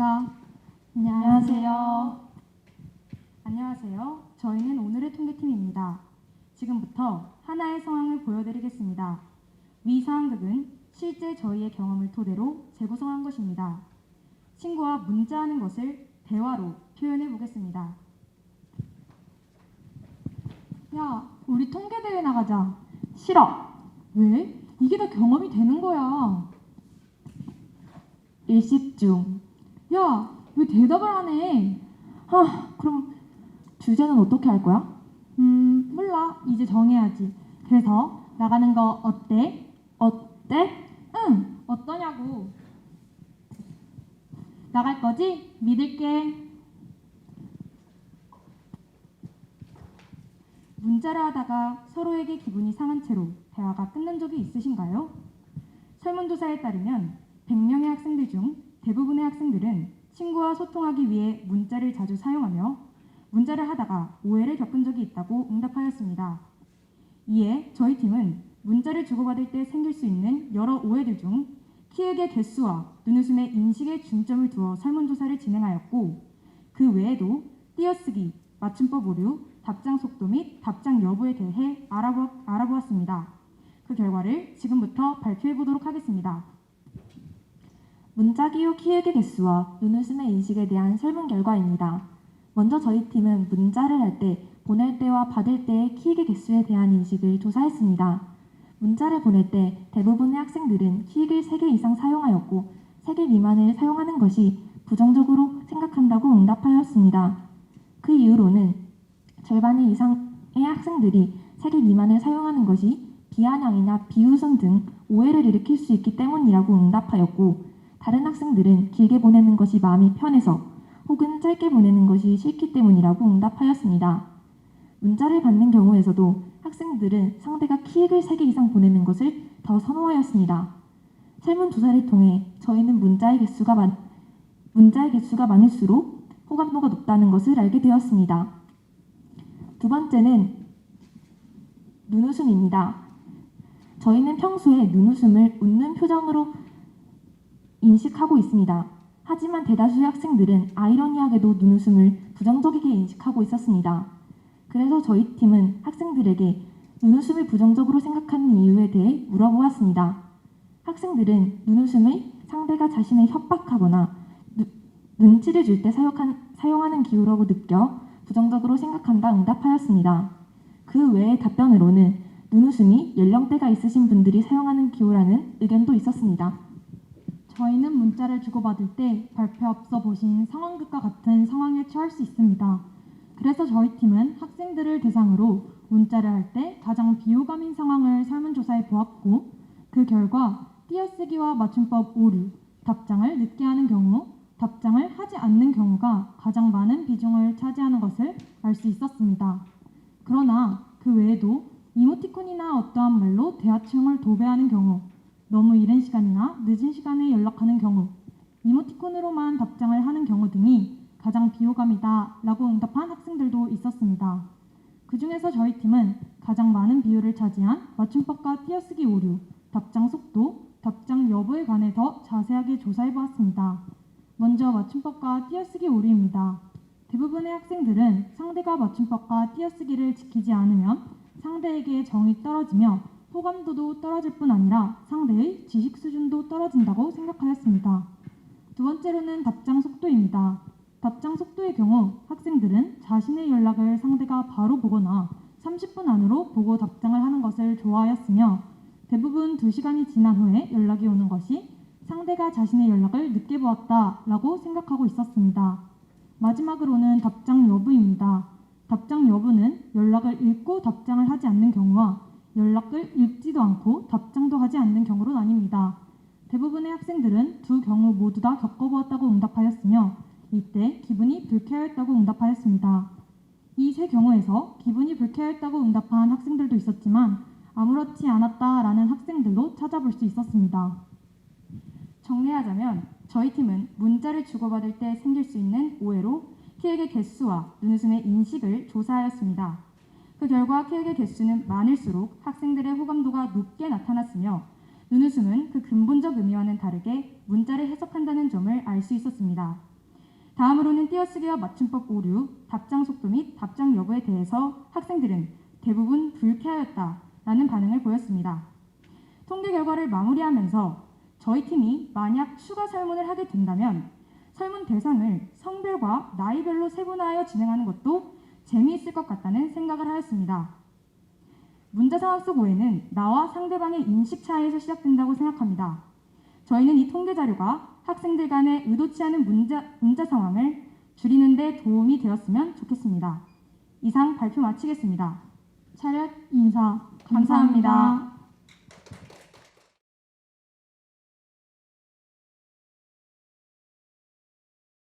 인사. 안녕하세요. 안녕하세요. 저희는 오늘의 통계팀입니다. 지금부터 하나의 상황을 보여드리겠습니다. 위 상황극은 실제 저희의 경험을 토대로 재구성한 것입니다. 친구와 문자하는 것을 대화로 표현해 보겠습니다. 야, 우리 통계대회 나가자. 싫어. 왜? 이게 다 경험이 되는 거야. 일식중 야, 왜 대답을 안 해? 하, 그럼 주제는 어떻게 할 거야? 음, 몰라. 이제 정해야지. 그래서 나가는 거 어때? 어때? 응, 어떠냐고. 나갈 거지? 믿을게. 문자를 하다가 서로에게 기분이 상한 채로 대화가 끝난 적이 있으신가요? 설문조사에 따르면 100명의 학생들 중 대부분의 학생들은 친구와 소통하기 위해 문자를 자주 사용하며 문자를 하다가 오해를 겪은 적이 있다고 응답하였습니다. 이에 저희 팀은 문자를 주고받을 때 생길 수 있는 여러 오해들 중 키읔의 개수와 눈웃음의 인식에 중점을 두어 설문조사를 진행하였고 그 외에도 띄어쓰기, 맞춤법 오류, 답장 속도 및 답장 여부에 대해 알아보, 알아보았습니다. 그 결과를 지금부터 발표해 보도록 하겠습니다. 문자 기호 키읔의 개수와 눈웃음의 인식에 대한 설문 결과입니다. 먼저 저희 팀은 문자를 할 때 보낼 때와 받을 때의 키읔의 개수에 대한 인식을 조사했습니다. 문자를 보낼 때 대부분의 학생들은 키읔을 3개 이상 사용하였고 3개 미만을 사용하는 것이 부정적으로 생각한다고 응답하였습니다. 그 이유로는 절반 이상의 학생들이 3개 미만을 사용하는 것이 비아냥이나 비웃음 등 오해를 일으킬 수 있기 때문이라고 응답하였고 다른 학생들은 길게 보내는 것이 마음이 편해서 혹은 짧게 보내는 것이 싫기 때문이라고 응답하였습니다. 문자를 받는 경우에서도 학생들은 상대가 키읔을 3개 이상 보내는 것을 더 선호하였습니다. 설문조사를 통해 저희는 문자의 개수가 많, 문자의 개수가 많을수록 호감도가 높다는 것을 알게 되었습니다. 두 번째는 눈웃음입니다. 저희는 평소에 눈웃음을 웃는 표정으로 인식하고 있습니다. 하지만 대다수의 학생들은 아이러니하게도 눈웃음을 부정적이게 인식하고 있었습니다. 그래서 저희 팀은 학생들에게 눈웃음을 부정적으로 생각하는 이유에 대해 물어보았습니다. 학생들은 눈웃음을 상대가 자신을 협박하거나 누- 눈치를 줄 때 사용하는 기호라고 느껴 부정적으로 생각한다 응답하였습니다. 그 외의 답변으로는 눈웃음이 연령대가 있으신 분들이 사용하는 기호라는 의견도 있었습니다. 저희는 문자를 주고받을 때 발표 앞서 보신 상황극과 같은 상황에 처할 수 있습니다. 그래서 저희 팀은 학생들을 대상으로 문자를 할 때 가장 비호감인 상황을 설문조사해 보았고 그 결과 띄어쓰기와 맞춤법 오류, 답장을 늦게 하는 경우, 답장을 하지 않는 경우가 가장 많은 비중을 차지하는 것을 알 수 있었습니다. 그러나 그 외에도 이모티콘이나 어떠한 말로 대화청을 도배하는 경우, 너무 이른 시간이나 늦은 시간에 연락하는 경우, 이모티콘으로만 답장을 하는 경우 등이 가장 비호감이다 라고 응답한 학생들도 있었습니다. 그 중에서 저희 팀은 가장 많은 비율을 차지한 맞춤법과 띄어쓰기 오류, 답장 속도, 답장 여부에 관해 더 자세하게 조사해 보았습니다. 먼저 맞춤법과 띄어쓰기 오류입니다. 대부분의 학생들은 상대가 맞춤법과 띄어쓰기를 지키지 않으면 상대에게 정이 떨어지며 호감도도 떨어질 뿐 아니라 상대의 지식 수준도 떨어진다고 생각하였습니다. 두 번째로는 답장 속도입니다. 답장 속도의 경우 학생들은 자신의 연락을 상대가 바로 보거나 30분 안으로 보고 답장을 하는 것을 좋아하였으며 대부분 2시간이 지난 후에 연락이 오는 것이 상대가 자신의 연락을 늦게 보았다라고 생각하고 있었습니다. 마지막으로는 답장 여부입니다. 답장 여부는 연락을 읽고 답장을 하지 않는 경우와 연락을 읽지도 않고 답장도 하지 않는 경우로 나뉩니다. 대부분의 학생들은 두 경우 모두 다 겪어보았다고 응답하였으며 이때 기분이 불쾌하였다고 응답하였습니다. 이 세 경우에서 기분이 불쾌하였다고 응답한 학생들도 있었지만 아무렇지 않았다라는 학생들도 찾아볼 수 있었습니다. 정리하자면 저희 팀은 문자를 주고받을 때 생길 수 있는 오해로 키읔의 개수와 눈웃음의 인식을 조사하였습니다. 그 결과 키읔의 개수는 많을수록 학생들의 호감도가 높게 나타났으며 눈웃음은 그 근본적 의미와는 다르게 문자를 해석한다는 점을 알 수 있었습니다. 다음으로는 띄어쓰기와 맞춤법 오류, 답장 속도 및 답장 여부에 대해서 학생들은 대부분 불쾌하였다라는 반응을 보였습니다. 통계 결과를 마무리하면서 저희 팀이 만약 추가 설문을 하게 된다면 설문 대상을 성별과 나이별로 세분화하여 진행하는 것도 재미있을 것 같다는 생각을 하였습니다. 문자 상황 속 오해는 나와 상대방의 인식 차이에서 시작된다고 생각합니다. 저희는 이 통계 자료가 학생들 간의 의도치 않은 문자, 문자 상황을 줄이는 데 도움이 되었으면 좋겠습니다. 이상 발표 마치겠습니다. 차렷 인사 감사합니다.